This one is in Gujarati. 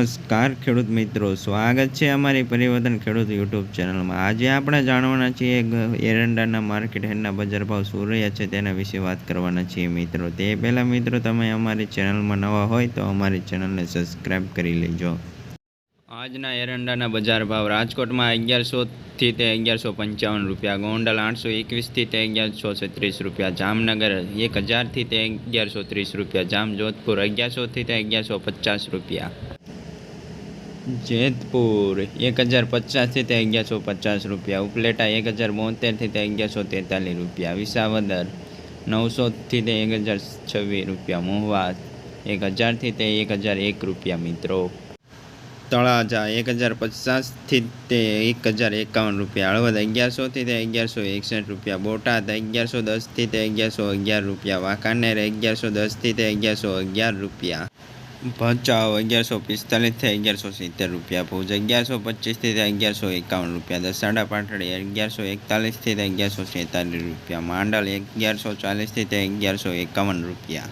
નમસ્કાર ખેડૂત મિત્રો. સ્વાગત છે અમારી પરિવર્તન ખેડૂત યુટ્યુબ ચેનલમાં. આજે આપણે જાણવાના છીએ એરંડાના માર્કેટ હેડના બજાર ભાવ શું રહ્યા છે તેના વિશે વાત કરવાના છીએ મિત્રો. તે પહેલાં મિત્રો, તમે અમારી ચેનલમાં નવા હોય તો અમારી ચેનલને સબસ્ક્રાઈબ કરી લેજો. આજના એરંડાના બજાર ભાવ રાજકોટમાં અગિયારસોથી તે અગિયારસો પંચાવન રૂપિયા, ગોંડલ આઠસો એકવીસથી તે અગિયારસો છત્રીસ રૂપિયા, જામનગર એક હજારથી તે અગિયારસો ત્રીસ રૂપિયા જામ જોધપુર અગિયારસોથી તે અગિયારસો પચાસ રૂપિયા. જેતપુર. એક હજાર પચાસથી તે અગિયારસો પચાસ રૂપિયા. ઉપલેટા એક હજાર બોતેરથી તે અગિયારસો તેતાલીસ રૂપિયા. વિસાવદર નવસોથી તે એક હજાર છવ્વીસ રૂપિયા. મોહવા એક હજારથી તે એક હજાર એક રૂપિયા, મિત્રો. તળાજા એક હજાર પચાસથી તે એક હજાર એકાવન રૂપિયા. હળવદ અગિયારસોથી તે અગિયારસો એકસઠ રૂપિયા. બોટાદ અગિયારસો દસથી તે અગિયારસો અગિયાર રૂપિયા. વાંકાનેર અગિયારસો દસથી તે અગિયારસો અગિયાર રૂપિયા. ભચાઉ અગિયારસો પિસ્તાલીસથી અગિયારસો સિત્તેર રૂપિયા ભુજ અગિયારસો પચીસથી અગિયારસો એકાવન રૂપિયા, દસાડા પાટડી અગિયારસો એકતાલીસથી અગિયારસો છેતાલીસ રૂપિયા, માંડલ અગિયારસો ચાલીસથી અગિયારસો એકાવન રૂપિયા.